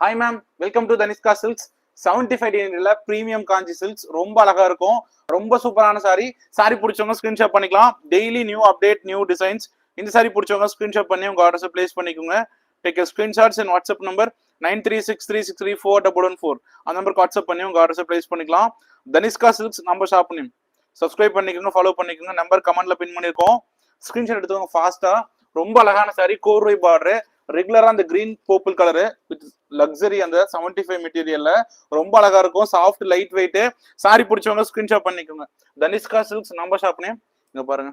Hi ma'am welcome to Tanishka Silks seventy five டிகிரில premium Kanchi silks ரொம்ப அழகா இருக்கும். ரொம்ப சூப்பரான சாரி சாரி பிடிச்சவங்க ஸ்கிரீன்ஷாட் பண்ணிக்கலாம். Daily new update new designs இந்த சாரி பிடிச்சவங்க ஸ்கிரீன்ஷாட் பண்ணி உங்க ஆர்டர்ஸை பிளேஸ் பண்ணிக்கோங்க. Take screenshots in WhatsApp number nine three six three six three four double one four அந்த நம்பருக்கு வாட்ஸ்அப் பண்ணி உங்க ஆர்டர்ஸை பிளேஸ் பண்ணிக்கலாம். தனிஷ்கா சில்க்ஸ் நம்ம ஷாப் நேம் சப்ஸ்கிரைப் பண்ணிக்கோங்க ஃபாலோ பண்ணிக்கோங்க. நம்பர் கமெண்ட்ல பின் பண்ணிருக்கோம். ஸ்கிரீன்ஷாட் எடுத்துக்கோங்க ஃபாஸ்டா ரொம்ப அழகான சாரி கோர்வை பார்டர் ரெகுலரா அந்த green purple colour with luxury அந்த செவன்டி ஃபைவ் மெட்டீரியல்ல ரொம்ப அழகா இருக்கும். சாஃப்ட் லைட் வெயிட் சாரி பிடிச்சவங்க ஸ்கிரீன்ஷாட் பண்ணிக்கோங்க. தனிஷ்கா சில்க்ஸ் நம்ம ஷாப் நேம் இங்க பாருங்க.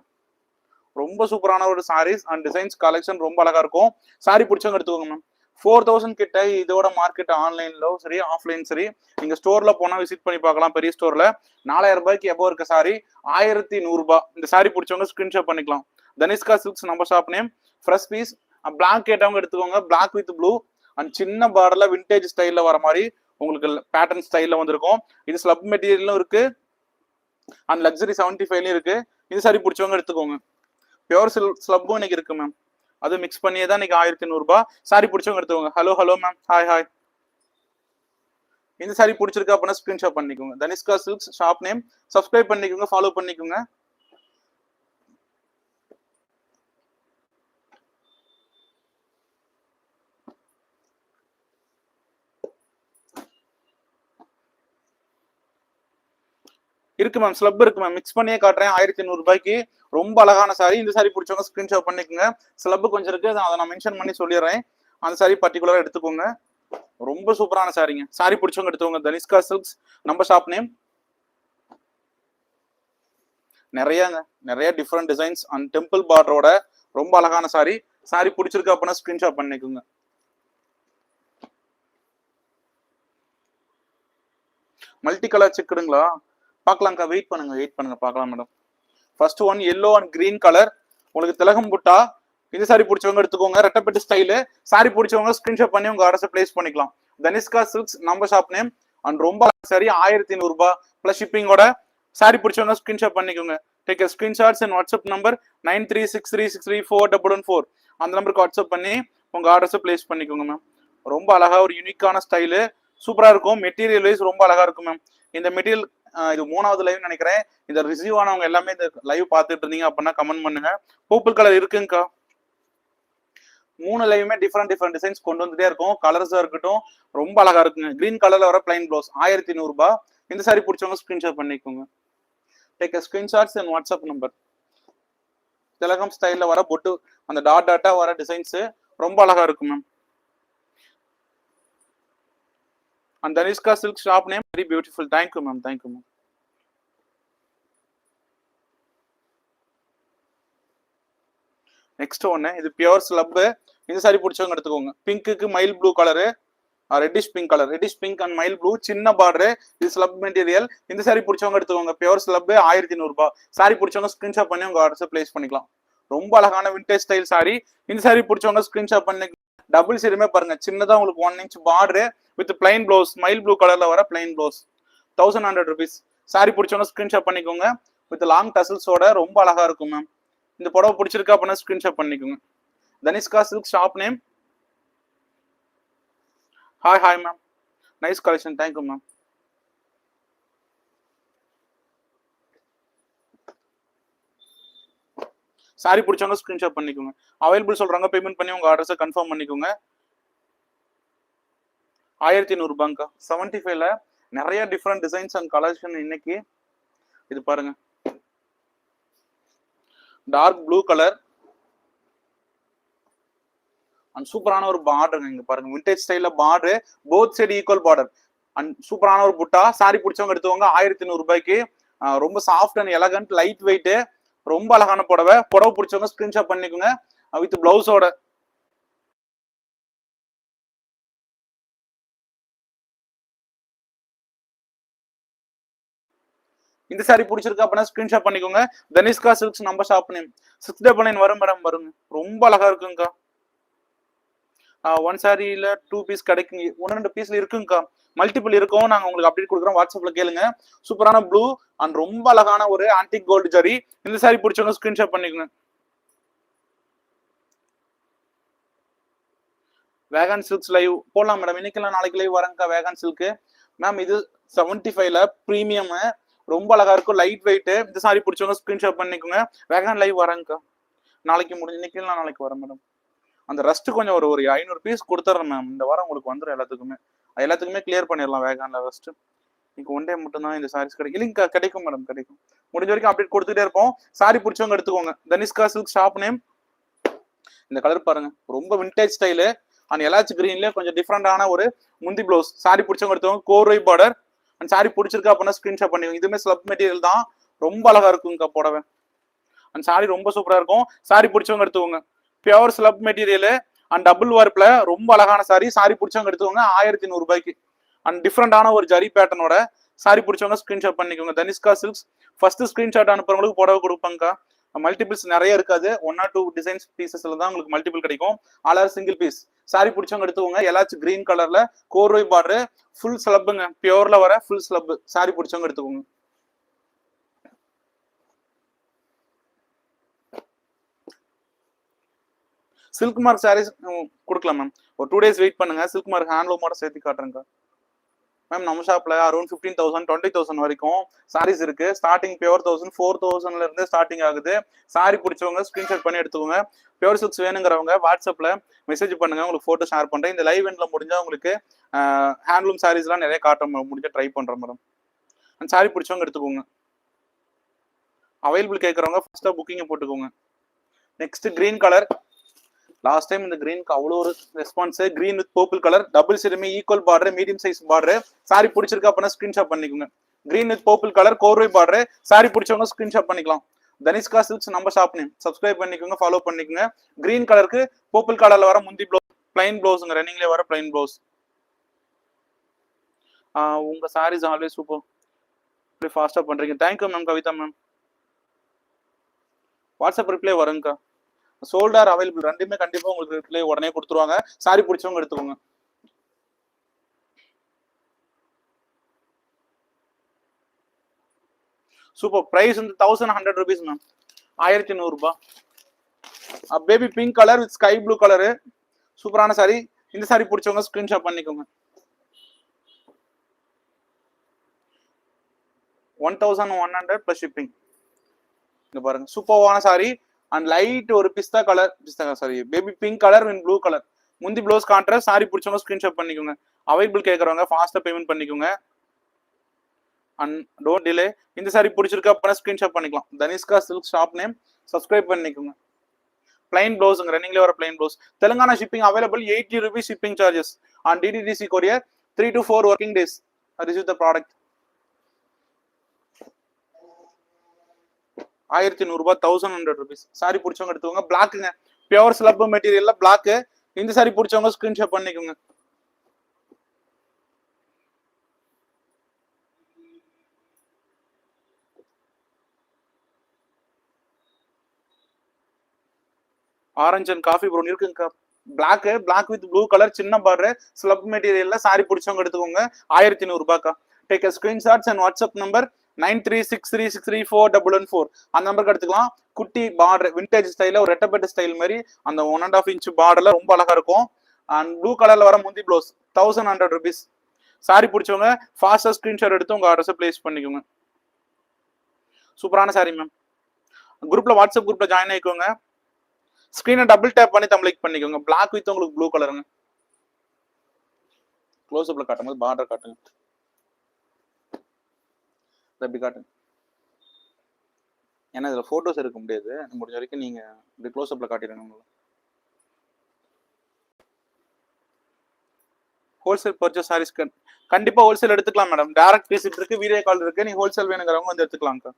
ரொம்ப சூப்பரான ஒரு சாரீஸ் அண்ட் டிசைன்ஸ் கலெக்ஷன் ரொம்ப அழகா இருக்கும். சாரி பிடிச்சவங்க எடுத்துக்கோங்க மேம் ஃபோர் தௌசண்ட் கிட்ட இதோட மார்க்கெட் ஆன்லைன்லோ சரி ஆஃப்லைன் சரி நீங்க ஸ்டோர்ல போனா விசிட் பண்ணி பார்க்கலாம். பெரிய ஸ்டோர்ல நாலாயிரம் ரூபாய்க்கு எபோ இருக்க சாரி ஆயிரத்தி நூறுரூபா இந்த சாரி பிடிச்சவங்க ஸ்கிரீன்ஷாட் பண்ணிக்கலாம். தனிஷ்கா சில்க்ஸ் நம்ம shop name fresh piece black கேட்டவங்க எடுத்துக்கோங்க. பிளாக் வித் ப்ளூ அண்ட் சின்ன பார்டர்ல விண்டேஜ் ஸ்டைல்ல வர மாதிரி உங்களுக்கு பேட்டர்ன் ஸ்டைல்ல வந்திருக்கும். இது ஸ்லப் மெட்டீரியலும் இருக்கு. அண்ட் லக்ஸரி செவன்டி ஃபைவ்லயும் இருக்கு. இது சாரி பிடிச்சவங்க எடுத்துக்கோங்க. பியூர் சில் ஸ்லப்பும் இன்னைக்கு இருக்கு மேம் அது மிக்ஸ் பண்ணியே தான் இன்னைக்கு ஆயிரத்தி நூறுபா சாரி பிடிச்சவங்க எடுத்துக்கோங்க. Hello hello ma'am hi hi இந்த சாரி பிடிச்சிருக்கா அப்படின்னா ஸ்கிரீன்ஷாட் பண்ணிக்கோங்க. Tanishka silks shop name subscribe பண்ணிக்கோங்க. ஃபாலோ பண்ணிக்கோங்க. இருக்கு மேம் ஸ்லப் இருக்கு மேம் மிக்ஸ் பண்ணியே காட்டுறேன். ஆயிரத்தி நூறு ரூபாய்க்கு ரொம்ப அழகான சாரி இந்த சாரி பிடிச்சவங்க ஸ்கிரீன்ஷாட் பண்ணிக்கோங்க. ஸ்லப் கொஞ்சம் இருக்கு. அதை நான் மென்ஷன் பண்ணி சொல்லிடுறேன். அந்த சாரி பர்டிகுலரா எடுத்துக்கோங்க. ரொம்ப சூப்பரான சாரிங்க சாரி பிடிச்சவங்க எடுத்துக்கோங்க. தனிஷ்கா சில்க்ஸ். நம்ம ஷாப் நேம் நிறையங்க. நிறைய டிஃப்ரெண்ட் டிசைன்ஸ் அண்ட் டெம்பிள் பார்டரோட ரொம்ப அழகான சாரி சாரி பிடிச்சிருக்கு அப்படின்னா ஸ்கிரீன்ஷாட் பண்ணிக்கோங்க. மல்டி கலர் செக்குடுங்களா பார்க்கலாம்க்கா வெயிட் பண்ணுங்க வெயிட் பண்ணுங்க பார்க்கலாம் madam first one yellow and green colour உங்களுக்கு திலகம் புட்டா இந்த சாரி பிடிச்சவங்க எடுத்துக்கோங்க ரெட்டப்பட்டு ஸ்டைலு சாரி பிடிச்சவங்க ஸ்கிரீன்ஷாட் பண்ணி உங்க ஆர்டர்ஸை பிளேஸ் பண்ணிக்கலாம். தனிஷ்கா சில்க்ஸ் நம்ம ஷாப் நேம் அண்ட் ரொம்ப சரி ஆயிரத்தி நூறுபா பிளஸ் ஷிப்பிங்கோட சாரி பிடிச்சவங்க ஸ்கிரீன்ஷாட் பண்ணிக்கோங்க. Take screenshots and WhatsApp number nine three six three six three four double one four அந்த நம்பருக்கு வாட்ஸ்அப் பண்ணி உங்க ஆர்டர்ஸை பிளேஸ் பண்ணிக்கோங்க மேம் ரொம்ப அழகா ஒரு யூனிக்கான ஸ்டைலு சூப்பரா இருக்கும். மெட்டீரியல் வைஸ் ரொம்ப அழகா இருக்கும் மேம் இந்த மெட்டீரியல் இது மூணாவது லைவ் நினைக்கிறேன். இந்த ரிசீவ் ஆனவங்க எல்லாமே இந்த லைவ் பார்த்துட்டு இருந்தீங்க அப்படின்னா கமெண்ட் பண்ணுங்க. பர்பிள் கலர் இருக்குங்கக்கா. மூணு லைவுமே டிஃப்ரெண்ட் டிஃப்ரெண்ட் டிசைன்ஸ் கொண்டு வந்துட்டே இருக்கும். கலர்ஸா இருக்கட்டும் ரொம்ப அழகா இருக்குங்க. கிரீன் கலர்ல வர பிளைன் ப்ளவுஸ் ஆயிரத்தி நூறுபா இந்த சாரி பிடிச்சவங்க ஸ்கிரீன்ஷாட் பண்ணிக்கோங்க. Take screenshots and WhatsApp number திலகம் ஸ்டைல்ல வர பொட்டு அந்த டாட் டாட்டா வர டிசைன்ஸ் ரொம்ப அழகா இருக்கும் ma'am and Tanishka silk shop name very beautiful thank you ma'am thank you ma'am next ஒன்று இது பியோர் ஸ்லப்பு இந்த சாரி பிடிச்சவங்க எடுத்துக்கோங்க. பிங்க்குக்கு mild blue colour reddish pink colour reddish pink and mild blue சின்ன பார்டரு இது ஸ்லப் மெட்டீரியல் இந்த சாரி பிடிச்சவங்க எடுத்துக்கோங்க. பியூர் ஸ்லப் ஆயிரத்தி நூறுபா சாரி பிடிச்சவங்க ஸ்கிரீன்ஷாட் பண்ணி உங்க ஆர்டர்ஸை பிளேஸ் பண்ணிக்கலாம். ரொம்ப அழகான விண்டேஜ் ஸ்டைல் சாரி இந்த சாரி பிடிச்சவங்க ஸ்கிரீன்ஷாட் பண்ணி டபுள் சீடுமே பாருங்க சின்னதா உங்களுக்கு one inch border with plain blouse mild blue கலர்ல வர plain blouse thousand hundred rupees sari பிடிச்சோன்னா screenshot பண்ணிக்கோங்க. வித் லாங் டசல்ஸோட ரொம்ப அழகா இருக்கும் மேம் இந்த புடவை பிடிச்சிருக்கா அப்படின்னா ஸ்கிரீன்ஷாட் பண்ணிக்கோங்க. Tanishka Silk shop name hi hi ma'am nice collection thank you ma'am sari பிடிச்சவங்க ஸ்கிரீன்ஷாட் பண்ணிக்கோங்க. அவைலபிள் சொல்றாங்க பேமெண்ட் பண்ணி உங்க ஆர்டர்ஸை கன்ஃபார்ம் பண்ணிக்கோங்க. ஆயிரத்தி நூறுபாங்கக்கா செவன்டி ஃபைவ்ல நிறைய டிஃப்ரெண்ட் டிசைன்ஸ் அண்ட் கலெக்ஷன் இன்னைக்கு இது பாருங்க. டார்க் ப்ளூ கலர் அண்ட் சூப்பரான ஒரு பார்டருங்க இங்க பாருங்க. Vintage style border both side equal border and சூப்பரான ஒரு புட்டா சாரி பிடிச்சவங்க எடுத்துவாங்க ஆயிரத்தி நூறு ரூபாய்க்கு ரொம்ப soft and elegant light weight ரொம்ப அழகான புடவை. புடவை பிடிச்சவங்க ஸ்கிரீன்ஷாட் பண்ணிக்கோங்க. வித் பிளவுஸோட இந்த சாரி பிடிச்சிருக்கு அப்படின்னா ஸ்கிரீன்ஷாட் பண்ணிக்கோங்க. தனிஷ்கா சில்க்ஸ் நம்ம shop name six double nine வரும் மேடம் வருங்க. ரொம்ப அழகா இருக்குங்கக்கா. ஒன் சாரியில டூ பீஸ் கிடைக்குங்க. ஒன்று ரெண்டு பீஸ்ல இருக்குங்கக்கா. மல்டிபிள் இருக்கும். நாங்க உங்களுக்கு அப்டேட் கொடுக்குறோம். வாட்ஸ்அப்ல கேளுங்க. சூப்பரான ப்ளூ அண்ட் ரொம்ப அழகான ஒரு ஆன்டிக் கோல்டு ஜரி இந்த சாரி பிடிச்சவங்க ஸ்கிரீன்ஷாட் பண்ணிக்கோங்க. வேகன் சில்க்ஸ் லைவ் போடலாம் மேடம் இன்னைக்கெல்லாம் நாளைக்கு லைவ் வரேங்க்கா வேகன் சில்க்கு மேம் இது செவன்டி ஃபைவ்ல ப்ரீமியம் ரொம்ப அழகா இருக்கும். லைட் வெயிட் இந்த சாரி பிடிச்சவங்க ஸ்கிரீன்ஷாட் பண்ணிக்கோங்க. வேகன் லைவ் வரேங்க்கா நாளைக்கு முடிஞ்சு இன்னைக்கு நான் நாளைக்கு வரேன் மேடம் அந்த ரஸ்ட் கொஞ்சம் ஒரு ஒரு ஐநூறு பீஸ் கொடுத்துட்றேன் மேம் இந்த வாரம் உங்களுக்கு வந்துடும் எல்லாத்துக்குமே. அது எல்லாத்துக்குமே கிளியர் பண்ணிடலாம் வேகான்ல ரஸ்ட்டு இன்னைக்கு ஒன் டே மட்டும் தான் இந்த சாரீஸ் கிடைக்கும். இல்லைங்க கிடைக்கும் மேடம் கிடைக்கும். முடிஞ்ச வரைக்கும் அப்டேட் கொடுத்துட்டே இருப்போம். சாரி பிடிச்சவங்க எடுத்துக்கோங்க. தனிஷ்கா சில்க் ஷாப் நேம் இந்த கலர் பாருங்க. ரொம்ப விண்டேஜ் ஸ்டைலு அண்ட் எலாச்சி கிரீன்ல கொஞ்சம் டிஃப்ரெண்டான ஒரு முந்தி ப்ளவுஸ் சாரி பிடிச்சவங்க எடுத்துக்கோங்க. கோர்வை பார்டர் அண்ட் சாரி பிடிச்சிருக்கா அப்படின்னா ஸ்கிரீன்ஷாட் பண்ணிக்கோங்க இதுவுமே ஸ்லப் மெட்டீரியல் தான். ரொம்ப அழகா இருக்குங்க புடவை. அண்ட் சாரி ரொம்ப சூப்பரா இருக்கும். சாரி பிடிச்சவங்க எடுத்துக்கோங்க. Pure slub material and double வார்ப்ல ரொம்ப அழகான சாரி சாரி பிடிச்சவங்க எடுத்துக்கோங்க ஆயிரத்தி நூறுபாய்க்கு அண்ட் டிஃப்ரெண்டான ஒரு ஜரி பேட்டர்னோட சாரி பிடிச்சவங்க ஸ்க்ரீன்ஷாட் பண்ணிக்கோங்க. தனிஷ்கா சில்க்ஸ் ஃபர்ஸ்ட் ஸ்க்ரீன்ஷாட் அனுப்புறவங்களுக்கு புடவை கொடுப்பாங்கக்கா மல்டிபிள்ஸ் நிறைய இருக்காது. ஒன் ஆர் டூ டிசைன்ஸ் பீசஸ்ல தான் உங்களுக்கு மல்டிபிள் கிடைக்கும். ஆல் சிங்கிள் பீஸ் சாரி பிடிச்சவங்க எடுத்துக்கோங்க. எல்லாச்சும் கிரீன் கலர்ல கோர்வை பார்டர் ஃபுல் ஸ்லப்புங்க பியூர்ல வர ஃபுல் ஸ்லப் சாரி பிடிச்சவங்க எடுத்துக்கோங்க. சில்க் மார்க் சாரீஸ் கொடுக்கலாம் மேம் ஒரு டூ டேஸ் வெயிட் பண்ணுங்க. சில்க் மார்க் ஹேண்ட்லூமோட சேர்த்து காட்டுறேங்க. மேம் நம்ம ஷாப்ல around fifteen thousand twenty thousand வரைக்கும் சாரீஸ் இருக்கு. ஸ்டார்டிங் பியூர் தௌசண்ட் ஃபோர் தௌசண்ட்ல இருந்து ஸ்டார்டிங் ஆகுது. சாரி பிடிச்சவங்க ஸ்கிரீன்ஷாட் பண்ணி எடுத்துக்கோங்க. பியூர் சில்க்ஸ் வேணுங்கிறவங்க வாட்ஸ்அப்ல மெசேஜ் பண்ணுங்க. உங்களுக்கு போட்டோ ஷேர் பண்றேன். இந்த லைவ் எண்ட்ல முடிஞ்சா உங்களுக்கு ஹேண்ட்லூம் எல்லாம் நிறைய காட்ட முடிஞ்ச ட்ரை பண்றேன் மேடம் அந்த சாரி பிடிச்சவங்க எடுத்துக்கோங்க. அவைலபிள் கேட்குறவங்க ஃபர்ஸ்டா புக்கிங்கை போட்டுக்கோங்க. Next green colour last time இந்த கிரீனுக்கு அவ்வளோ ஒரு response green with purple colour double சிறுமி equal border medium size border sari பிடிச்சிருக்கா அப்படின்னா ஸ்கிரீன்ஷாட் பண்ணிக்கோங்க. கிரீன் வித் பர்பிள் கலர் கோர்வை பார்டர் சாரி பிடிச்சவங்க ஸ்கிரீன்ஷாட் பண்ணிக்கலாம். தனிஷ்கா சில்க்ஸ் நம்ம ஷாப் நேம் சப்ஸ்கிரைப் பண்ணிக்கோங்க ஃபாலோ பண்ணிக்கோங்க. கிரீன் கலருக்கு பர்பிள் கலர்ல வர முந்தி ப்ளவுஸ் பிளைன் ப்ளவுஸுங்க ரன்னிங்லேயே வர பிளைன் ப்ளவுஸ் உங்க சாரீஸ் ஆல்வேஸ் சூப்பர் இப்படி ஃபாஸ்டா பண்றீங்க. Thank you ma'am Kavitha ma'am WhatsApp reply வருங்கக்கா. சோல்டார் available ரெண்டுமே கண்டிப்பா உங்களுக்கு ரிப்ளை உடனே கொடுத்துருவாங்க. சாரி பிடிச்சவங்க எடுத்துக்கோங்க. சூப்பர் பிரைஸ் வந்து தௌசண்ட் ஹண்ட்ரட் ருபீஸ் மேம் ஆயிரத்தி நூறுரூபா baby pink colour with sky blue colour சூப்பரான சாரி இந்த சாரி பிடிச்சவங்க ஸ்கிரீன்ஷாட் பண்ணிக்கோங்க. One thousand one hundred plus shipping இங்க பாருங்க. சூப்பர்வான சாரி அண்ட் லைட் ஒரு pista colour pista sari baby pink colour and blue colour முந்தி ப்ளவுஸ் காட்டுற சாரி பிடிச்சவங்க ஸ்கிரீன்ஷாட் பண்ணிக்கோங்க. அவைலபிள் கேட்குறவங்க ஃபாஸ்ட்டாக பேமெண்ட் பண்ணிக்கோங்க. அண்ட் டோன்ட் டிலே இந்த சாரி பிடிச்சிருக்கு அப்படின்னா ஸ்கிரீன்ஷாட் பண்ணிக்கலாம். Tanishka silk shop name subscribe பண்ணிக்கோங்க. பிளைன் ப்ளவுஸுங்க ரன்னிங்ல வர plain blouse Telangana shipping available eighty rupees shipping charges and DTDC courier three to four working days receive the product ஆயிரத்தி நூறுரூபா தௌசண்ட் ஹண்ட்ரட் ருபீஸ் சாரி பிடிச்சவங்க எடுத்துக்கோங்க. பிளாக்குங்க பியோர் ஸ்லப் மெட்டீரியல்ல பிளாக்கு இந்த சாரி பிடிச்சவங்க ஸ்கிரீன்ஷாட் பண்ணிக்கோங்க. Orange and coffee brown இருக்குங்கக்கா. Black black with blue colour சின்ன பார்டர் ஸ்லப் மெட்டீரியல்ல சாரி பிடிச்சவங்க எடுத்துக்கோங்க. ஆயிரத்தி நூறுபாக்கா take screenshots and WhatsApp number nine three six three six three four double one four. அந்த நம்பருக்கு எடுத்துக்கலாம். குட்டி பார்டர் விண்டேஜ் ஸ்டைல ஒரு ரெட்டப்பட்டு ஸ்டைல் மாதிரி அந்த ஒன் அண்ட் ஆஃப் இன்ச் பார்டர்ல ரொம்ப அழகா இருக்கும். அண்ட் ப்ளூ கலர்ல வர முந்தி blouse thousand hundred rupees sari பிடிச்சவங்க ஃபாஸ்டா ஸ்கிரீன்ஷாட் எடுத்து உங்க அட்ரஸ் பிளேஸ் பண்ணிக்கோங்க. சூப்பரான சாரி மேம் குரூப்ல வாட்ஸ்அப் குரூப்ல ஜாயின் ஆயிக்கோங்க. ஸ்க்ரீனை டபுள் டேப் பண்ணி தமிழிக் பண்ணிக்கோங்க. பிளாக் வித் உங்களுக்கு ப்ளூ கலருங்க க்ளோஸ் அப்ல காட்டும் போது பார்டர் காட்டுங்க. த பிகாட்டன் ஏன்னா இதுல போட்டோஸ் எடுக்க முடியாது. முடிஞ்ச வரைக்கும் நீங்க இப்படி க்ளோஸ்அப்பில் காட்டிடுங்க உங்களை. ஹோல்சேல் பர்ச்சேஸ் சாரீஸ் கண்டிப்பா ஹோல்சேல் எடுத்துக்கலாம் மேடம் டைரக்ட் பேசிட்டு இருக்கு வீடியோ கால் இருக்கு. நீ ஹோல்சேல் வேணுங்கிறவங்க வந்து எடுத்துக்கலாம்க்கா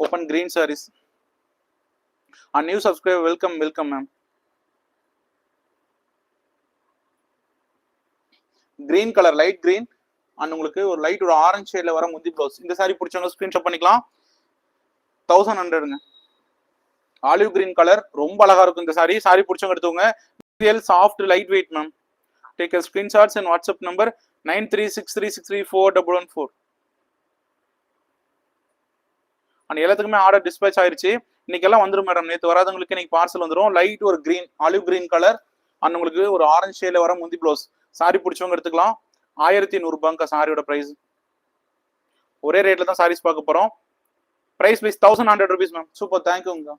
open green saris a new subscriber welcome welcome ma'am green colour light green and உங்களுக்கு ஒரு லைட் ஒரு ஆரஞ்சு ஷேட்ல வர முந்தி ப்ளவுஸ் இந்த சாரி பிடிச்சவங்க ஸ்கிரீன்ஷாட் பண்ணிக்கலாம். தௌசண்ட் ஹண்ட்ரடுங்க ஆலிவ் கிரீன் கலர் ரொம்ப அழகா இருக்கும் இந்த சாரி சாரி பிடிச்சவங்க எடுத்துக்கோங்க. Material soft light weight ma'am take a screenshots and WhatsApp number nine three six three six three four double one four and எல்லாத்துக்குமே ஆர்டர் டிஸ்பேச் ஆயிருச்சு. இன்னைக்கு எல்லாம் மேடம் நேற்று வராதவங்களுக்கு இன்னைக்கு பார்சல் வந்துடும் லைட் ஒரு green olive green colour and உங்களுக்கு ஒரு ஆரஞ்சு ஷேல வர முந்தி ப்ளவுஸ் சாரி பிடிச்சவங்க எடுத்துக்கலாம். ஆயிரத்தி நூறுபாங்க சாரியோட ப்ரைஸ் ஒரே ரேட்ல தான் சாரீஸ் பார்க்க போறோம். Price piece thousand hundred rupees ma'am super தேங்க்யூங்க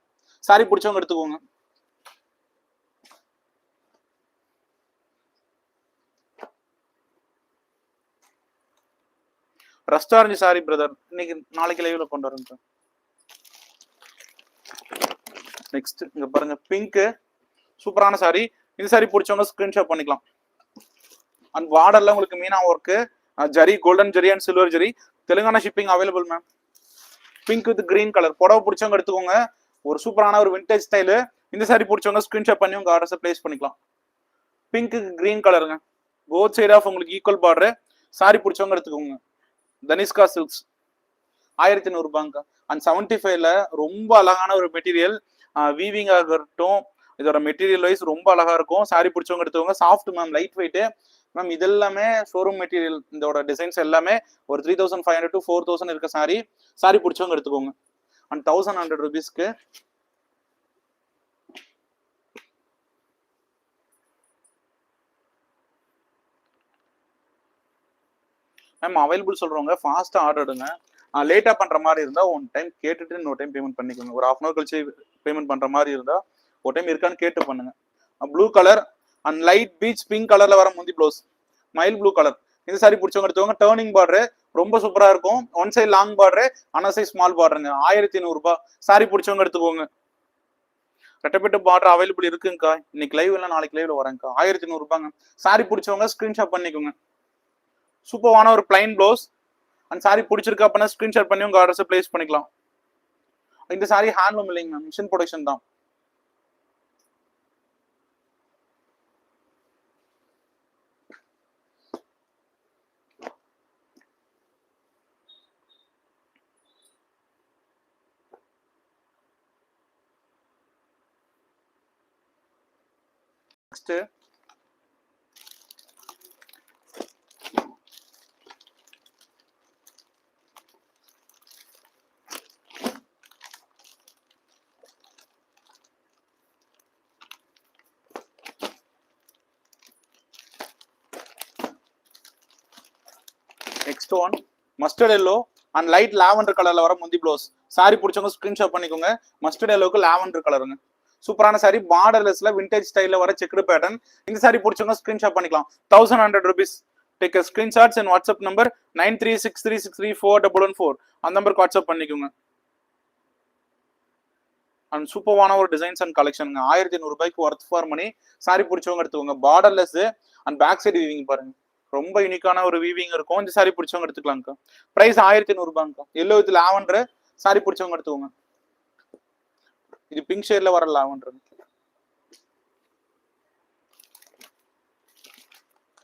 சாரி பிடிச்சவங்க எடுத்துக்கோங்க. ரெஸ்டாரண்ட் சாரி பிரதர் இன்னைக்கு நாளைக்கு லைவ்ல கொண்டு வரேன் நெக்ஸ்ட் இங்க பாருங்க பிங்க் சூப்பரான சாரி இந்த சாரி பிடிச்சவங்க ஸ்கிரீன்ஷாட் பண்ணிக்கலாம். அண்ட் பார்டர்ல உங்களுக்கு meena work zari golden zari and silver zari. Telangana shipping available ma'am pink with green colour புடவை பிடிச்சவங்க எடுத்துக்கோங்க. ஒரு சூப்பரான ஒரு விண்டேஜ் ஸ்டைலு இந்த சாரி பிடிச்சவங்க ஸ்கிரீன்ஷாட் பண்ணி உங்க ஆர்டர்ஸை பிளேஸ் பண்ணிக்கலாம். பிங்க்கு கிரீன் கலருங்க போத் சைட் ஆஃப் உங்களுக்கு ஈக்குவல் பார்டர் சாரி பிடிச்சவங்க எடுத்துக்கோங்க. தனிஷ்கா சில்க்ஸ் ஆயிரத்தி நூறுபாங்க அண்ட் செவன்டி ஃபைவ்ல ரொம்ப அழகான ஒரு மெட்டீரியல் வீவிங் ஆகட்டும் இதோட மெட்டீரியல் வைஸ் ரொம்ப அழகா இருக்கும். சாரி பிடிச்சவங்க எடுத்துக்கோங்க. Soft ma'am light weight ma'am showroom showroom material இதோட டிசைன்ஸ் எல்லாமே ஒரு three thousand five hundred to four thousand இருக்க சாரி சாரி பிடிச்சவங்க எடுத்துக்கோங்க. அண்ட் தௌசண்ட் ஹண்ட்ரட் ருபீஸ்க்கு மேம் அவைலபிள் சொல்றவங்க ஃபாஸ்டா ஆர்டர் எடுங்க. லேட்டா பண்ற மாதிரி இருந்தா ஒன் டைம் கேட்டுட்டு இன்னொரு டைம் பேமெண்ட் பண்ணிக்கோங்க. ஒரு ஹாஃப் அன் கழிச்சு பேமெண்ட் பண்ற மாதிரி இருந்தா ஒரு டைம் இருக்கான்னு கேட்டு பண்ணுங்க. Blue colour and light peach pink கலர்ல வர முந்தி ப்ளவுஸ் மைல் ப்ளூ கலர் இந்த சாரி பிடிச்சவங்க எடுத்துக்கோங்க டேர்னிங் பார்டரு ரொம்ப சூப்பரா இருக்கும். ஒன் சைட் லாங் பார்டரு அன சைட் ஸ்மால் பார்டருங்க ஆயிரத்தி நூறுரூபா சாரி பிடிச்சவங்க எடுத்துக்கோங்க. ரெட்டப்பெட்டு பார்டர் அவைலபிள் இருக்குங்கக்கா. இன்னைக்கு லைவ் இல்லை நாளைக்கு லைவ்ல வரேங்க்கா ஆயிரத்தி நூறுபாங்க சாரி பிடிச்சவங்க ஸ்கிரீன்ஷாட் பண்ணிக்கோங்க. சூப்பரான ஒரு பிளைன் ப்ளவுஸ் அந்த சாரி பிடிச்சிருக்கு அப்படின்னா ஸ்கிரீன்ஷாட் பண்ணி உங்க ஆர்டர்ஸை பிளேஸ் பண்ணிக்கலாம். இந்த சாரி ஹேண்ட்லூம் இல்லைங்க மிஷின் ப்ரொடக்ஷன் தான். Next next one mustard yellow and light lavender கலர்ல வர முந்தி ப்ளவுஸ் சாரி பிடிச்சவங்க ஸ்கிரீன்ஷாட் பண்ணிக்கோங்க. மஸ்டர்ட் எல்லோக்கு லாவெண்டர் கலருங்க சூப்பரான சாரி பார்டர்லெஸ்ல விண்டேஜ் ஸ்டைல வர செக்குடு பேட்டர்ன் இந்த சாரி பிடிச்சவங்க ஸ்கிரீன்ஷாட் பண்ணிக்கலாம். Thousand hundred rupees take screenshots and WhatsApp number nine three six three six three four double one four அந்த நம்பருக்கு வாட்ஸ்அப் பண்ணிக்கோங்க. அண்ட் சூப்பரான ஒரு டிசைன்ஸ் அண்ட் கலெக்ஷனுங்க ஆயிரத்தி ரூபாய்க்கு ஒர்த் ஃபார் மணி சாரி பிடிச்சவங்க எடுத்துக்கோங்க. Borderless and back side weaving பாருங்க. ரொம்ப யூனிக்கான ஒரு வீவிங் இருக்கும். இந்த சாரி பிடிச்சவங்க எடுத்துக்கலாம்க்கா. பிரைஸ் ஆயிரத்தி நூறுபாங்க்கா எல்லோ வித் லாவெண்டர் சாரி பிடிச்சவங்க எடுத்துக்கோங்க. இது பிங்க் ஷேட்ல வர லாவெண்டர்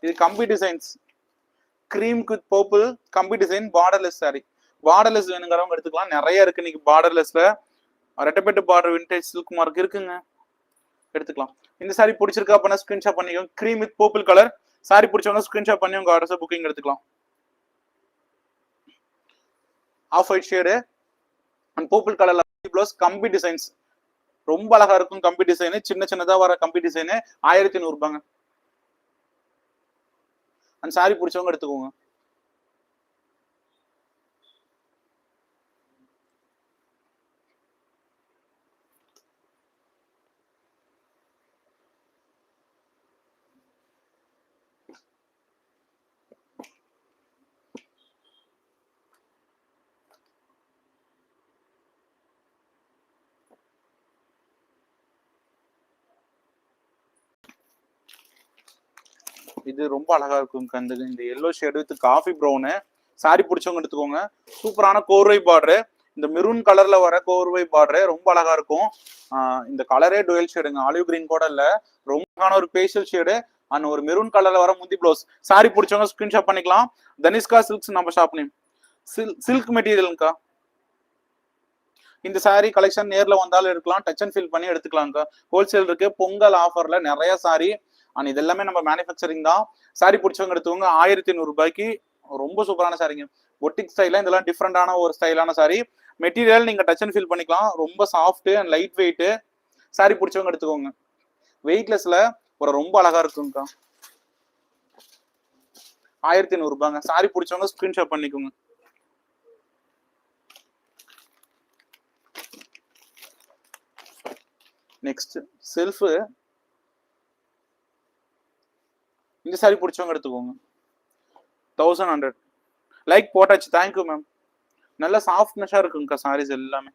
இது கம்பி டிசைன்ஸ் கிரீம் வித் பர்பிள் கம்பி டிசைன் பார்டர்லெஸ் சாரி பார்டர்லெஸ் வேணுங்கிறவங்க எடுத்துக்கலாம். நிறைய இருக்கு இன்னைக்கு பார்டர்லெஸ்ல ரெட்டப்பெட்டு பார்டர் விண்டேஜ் சில்க் மார்க் இருக்குங்க. எடுத்துக்கலாம். இந்த சாரி பிடிச்சிருக்கா அப்படின்னா ஸ்கிரீன்ஷாட் பண்ணிக்கோங்க cream with purple colour sari பிடிச்சவங்க ஸ்கிரீன்ஷாட் பண்ணி உங்க ஆர்டர்ஸ் புக்கிங் எடுத்துக்கலாம். Off white shade and purple கலர்ல ப்ளவுஸ் கம்பி டிசைன்ஸ் ரொம்ப அழகா இருக்கும் கம்பி டிசைனு சின்ன சின்னதா வர கம்பி டிசைனு ஆயிரத்தி நூறுபாங்க அந்த சாரி பிடிச்சவங்க எடுத்துக்கோங்க. இது ரொம்ப அழகா இருக்கும் இந்த இந்த yellow shade with coffee brown sari பிடிச்சவங்க எடுத்துக்கோங்க. சூப்பரான கோர்வை பார்டரு இந்த மெரூன் கலர்ல வர கோர்வை பார்டரு ரொம்ப அழகா இருக்கும். இந்த கலரே டுவெல் ஷேடுங்க ஆலிவ் கிரீன் கூட இல்ல. ரொம்ப அழகான ஒரு பேஷியல் ஷேடு அண்ட் ஒரு மெரூன் கலர்ல வர முந்தி ப்ளவுஸ் சாரி பிடிச்சவங்க ஸ்கிரீன்ஷாட் பண்ணிக்கலாம். தனிஷ்கா சில்க்ஸ் நம்ம ஷாப் நேம் சில் சில்க் மெட்டீரியலுங்கக்கா இந்த சாரி கலெக்ஷன் நேர்ல வந்தாலும் எடுக்கலாம். டச் அண்ட் ஃபீல் பண்ணி எடுத்துக்கலாம்க்கா ஹோல்சேல் இருக்கு. பொங்கல் ஆஃபர்ல நிறைய சாரி அண்ட் இது எல்லாமே நம்ம மேனுஃபேக்சரிங் தான். சாரி பிடிச்சவங்க எடுத்தவங்க ஆயிரத்தி நூறு ரூபாய்க்கு ரொம்ப சூப்பரான சாரிங்க ஒட்டிக் ஸ்டைல இதெல்லாம் டிஃப்ரெண்டான ஒரு ஸ்டைலான சாரி மெட்டீரியல் நீங்க டச் அண்ட் ஃபீல் பண்ணிக்கலாம். ரொம்ப soft and light weight sari பிடிச்சவங்க எடுத்துக்கோங்க. வெயிட்லெஸ்ல ஒரு ரொம்ப அழகா இருக்குங்கக்கா. ஆயிரத்தி நூறுரூபாங்க சாரி பிடிச்சவங்க ஸ்கிரீன்ஷாட் பண்ணிக்கோங்க. நெக்ஸ்ட் செல்ஃபு இந்த சாரி பிடிச்சவங்க எடுத்துக்கோங்க. தௌசண்ட் ஹண்ட்ரட் லைக் போட்டாச்சு. தேங்க்யூ மேம் நல்ல சாஃப்ட்னஸாக இருக்குங்கக்கா சாரீஸ் எல்லாமே.